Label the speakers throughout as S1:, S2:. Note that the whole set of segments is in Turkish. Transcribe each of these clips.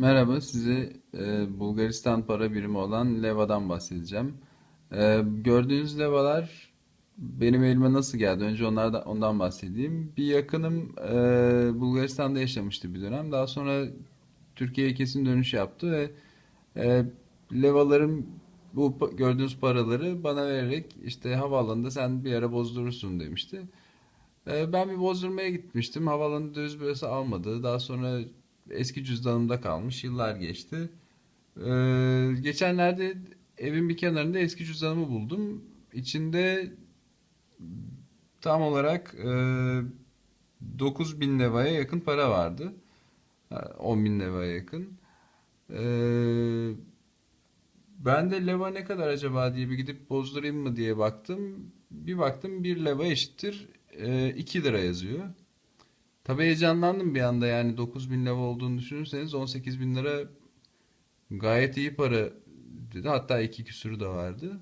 S1: Merhaba, size e, Bulgaristan para birimi olan leva'dan bahsedeceğim. E, gördüğünüz levalar benim elime nasıl geldi? Önce onlardan, ondan bahsedeyim. Bir yakınım e, Bulgaristan'da yaşamıştı bir dönem. Daha sonra Türkiye'ye kesin dönüş yaptı ve e, levaların bu gördüğünüz paraları bana vererek işte havaalanında sen bir ara bozdurursun demişti. E, ben bir bozdurmaya gitmiştim. Havaalanı döviz bürası almadı. Daha sonra eski cüzdanımda kalmış. Yıllar geçti. Ee, geçenlerde evin bir kenarında eski cüzdanımı buldum. İçinde tam olarak e, 9000 levaya yakın para vardı. Ha, 10 bin levaya yakın. Ee, ben de leva ne kadar acaba diye bir gidip bozdurayım mı diye baktım. Bir baktım bir leva eşittir e, 2 lira yazıyor. Tabii heyecanlandım bir anda yani 9000 lira olduğunu düşünürseniz 18 bin lira gayet iyi para dedi. Hatta iki küsürü de vardı.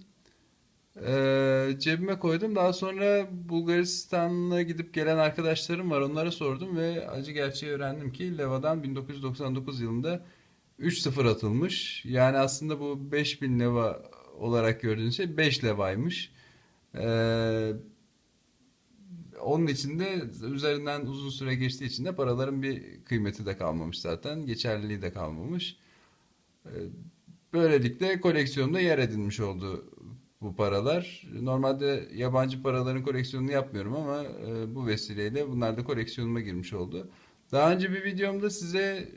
S1: Ee, cebime koydum. Daha sonra Bulgaristan'a gidip gelen arkadaşlarım var. Onlara sordum ve acı gerçeği öğrendim ki Leva'dan 1999 yılında 3-0 atılmış. Yani aslında bu 5000 leva olarak gördüğünüz şey 5 levaymış. Ee, onun için de üzerinden uzun süre geçtiği için de paraların bir kıymeti de kalmamış zaten. Geçerliliği de kalmamış. Ee, Böylelikle koleksiyonda yer edinmiş oldu bu paralar. Normalde yabancı paraların koleksiyonunu yapmıyorum ama e, bu vesileyle bunlar da koleksiyonuma girmiş oldu. Daha önce bir videomda size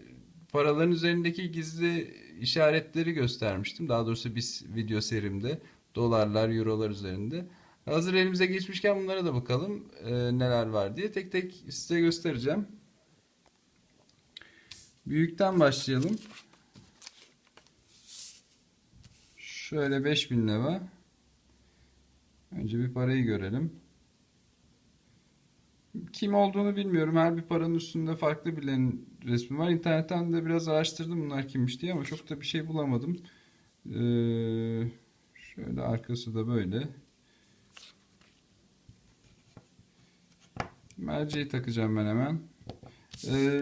S1: paraların üzerindeki gizli işaretleri göstermiştim. Daha doğrusu bir video serimde dolarlar, eurolar üzerinde. Hazır elimize geçmişken bunlara da bakalım e, neler var diye. Tek tek size göstereceğim. Büyükten başlayalım. Şöyle 5000 lira. Önce bir parayı görelim. Kim olduğunu bilmiyorum. Her bir paranın üstünde farklı birilerinin resmi var. İnternetten de biraz araştırdım bunlar kimmiş diye ama çok da bir şey bulamadım. Ee, şöyle arkası da böyle. Merceği takacağım ben hemen. Ee,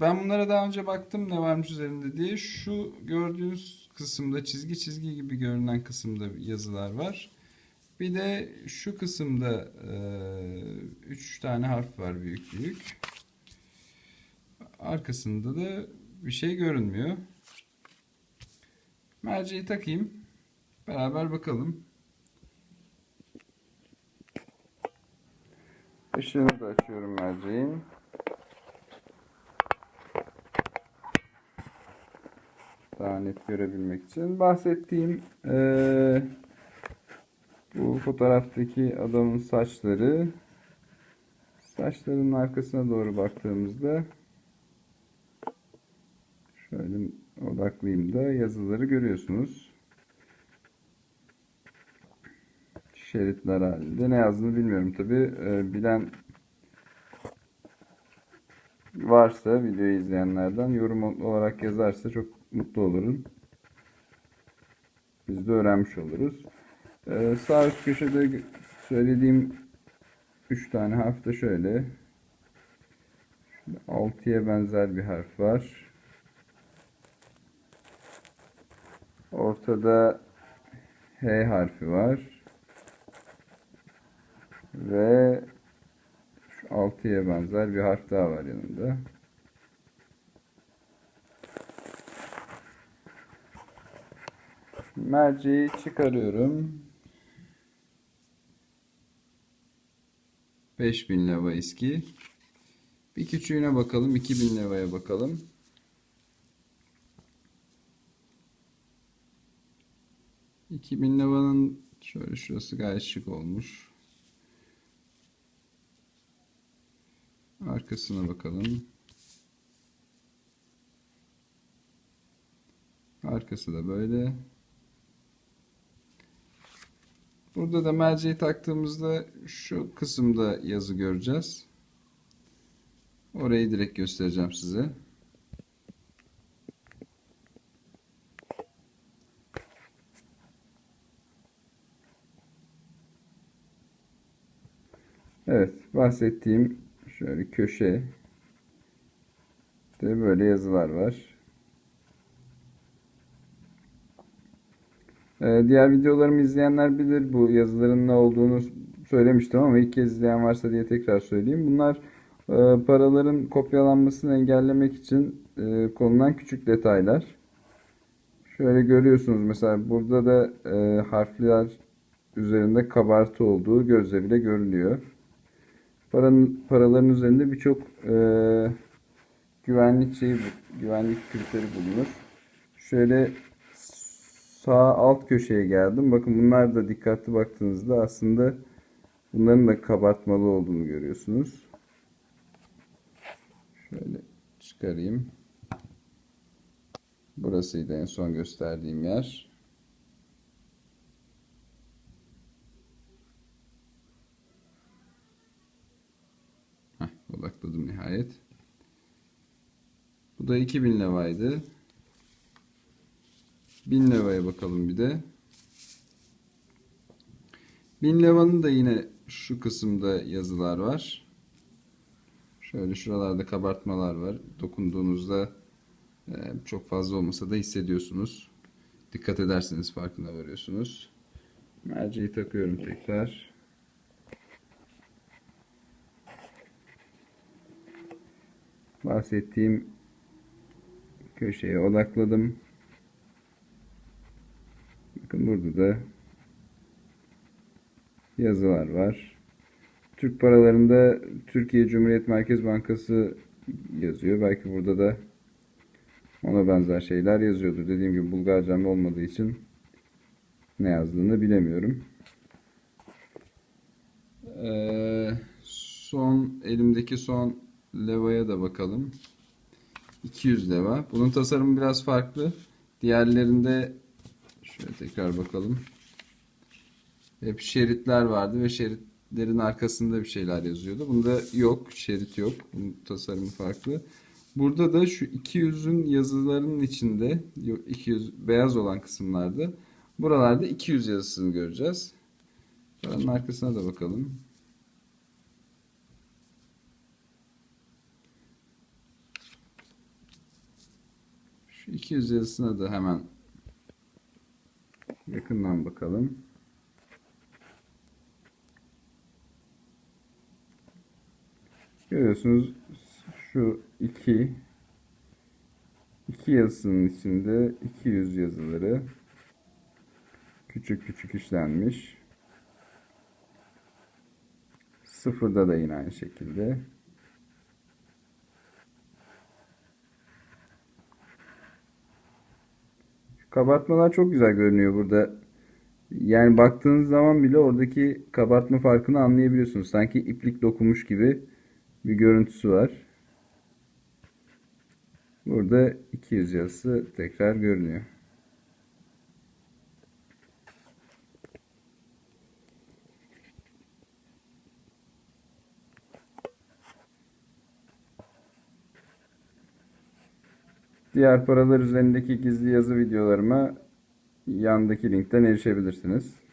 S1: ben bunlara daha önce baktım ne varmış üzerinde diye. Şu gördüğünüz kısımda çizgi çizgi gibi görünen kısımda yazılar var. Bir de şu kısımda 3 tane harf var büyük büyük. Arkasında da bir şey görünmüyor. Merceği takayım. Beraber bakalım. Işığını da açıyorum merceğin. Daha net görebilmek için. Bahsettiğim eee, bu fotoğraftaki adamın saçları. Saçlarının arkasına doğru baktığımızda şöyle odaklayayım da yazıları görüyorsunuz. Şeritler halinde. Ne yazdığını bilmiyorum tabi. bilen varsa videoyu izleyenlerden yorum olarak yazarsa çok mutlu olurum. Biz de öğrenmiş oluruz. Ee, sağ üst köşede söylediğim 3 tane harf de şöyle. 6'ya benzer bir harf var. Ortada H harfi var. Ve şu 6'ya benzer bir harf daha var yanında. Merceği çıkarıyorum. 5000 leva eski. Bir küçüğüne bakalım. 2000 levaya bakalım. Bin levanın şöyle şurası gayet şık olmuş. Arkasına bakalım. Arkası da böyle. Burada da merceği taktığımızda şu kısımda yazı göreceğiz. Orayı direkt göstereceğim size. Evet, bahsettiğim Şöyle köşe de böyle yazılar var.
S2: Ee, diğer videolarımı izleyenler bilir bu yazıların ne olduğunu söylemiştim ama ilk kez izleyen varsa diye tekrar söyleyeyim. Bunlar e, paraların kopyalanmasını engellemek için e, konulan küçük detaylar. Şöyle görüyorsunuz mesela burada da e, harfler üzerinde kabartı olduğu gözle bile görülüyor. Paranın, paraların üzerinde birçok e, güvenlik şeyi, güvenlik kriteri bulunur. Şöyle sağ alt köşeye geldim. Bakın bunlar da dikkatli baktığınızda aslında bunların da kabartmalı olduğunu görüyorsunuz. Şöyle çıkarayım. Burasıydı en son gösterdiğim yer. Heh, odakladım nihayet. Bu da 2000 levaydı. 1000 levaya bakalım bir de. 1000 levanın da yine şu kısımda yazılar var. Şöyle şuralarda kabartmalar var. Dokunduğunuzda e, çok fazla olmasa da hissediyorsunuz. Dikkat ederseniz farkına varıyorsunuz. Merceği takıyorum tekrar. Bahsettiğim köşeye odakladım. Bakın burada da yazılar var. Türk paralarında Türkiye Cumhuriyet Merkez Bankası yazıyor. Belki burada da ona benzer şeyler yazıyordur. Dediğim gibi Bulgarcam olmadığı için ne yazdığını bilemiyorum. Ee, son elimdeki son levaya da bakalım. 200 leva. Bunun tasarımı biraz farklı. Diğerlerinde şöyle tekrar bakalım. Hep şeritler vardı ve şeritlerin arkasında bir şeyler yazıyordu. Bunda yok, şerit yok. Bunun tasarımı farklı. Burada da şu 200'ün yazılarının içinde, yok 200 beyaz olan kısımlarda, buralarda 200 yazısını göreceğiz. Paranın arkasına da bakalım. Şu 200 yazısına da hemen yakından bakalım. Görüyorsunuz şu iki iki yazısının içinde 200 yazıları küçük küçük işlenmiş. Sıfırda da yine aynı şekilde. Kabartmalar çok güzel görünüyor burada. Yani baktığınız zaman bile oradaki kabartma farkını anlayabiliyorsunuz. Sanki iplik dokunmuş gibi bir görüntüsü var. Burada 200 yazısı tekrar görünüyor. Diğer paralar üzerindeki gizli yazı videolarıma yandaki linkten erişebilirsiniz.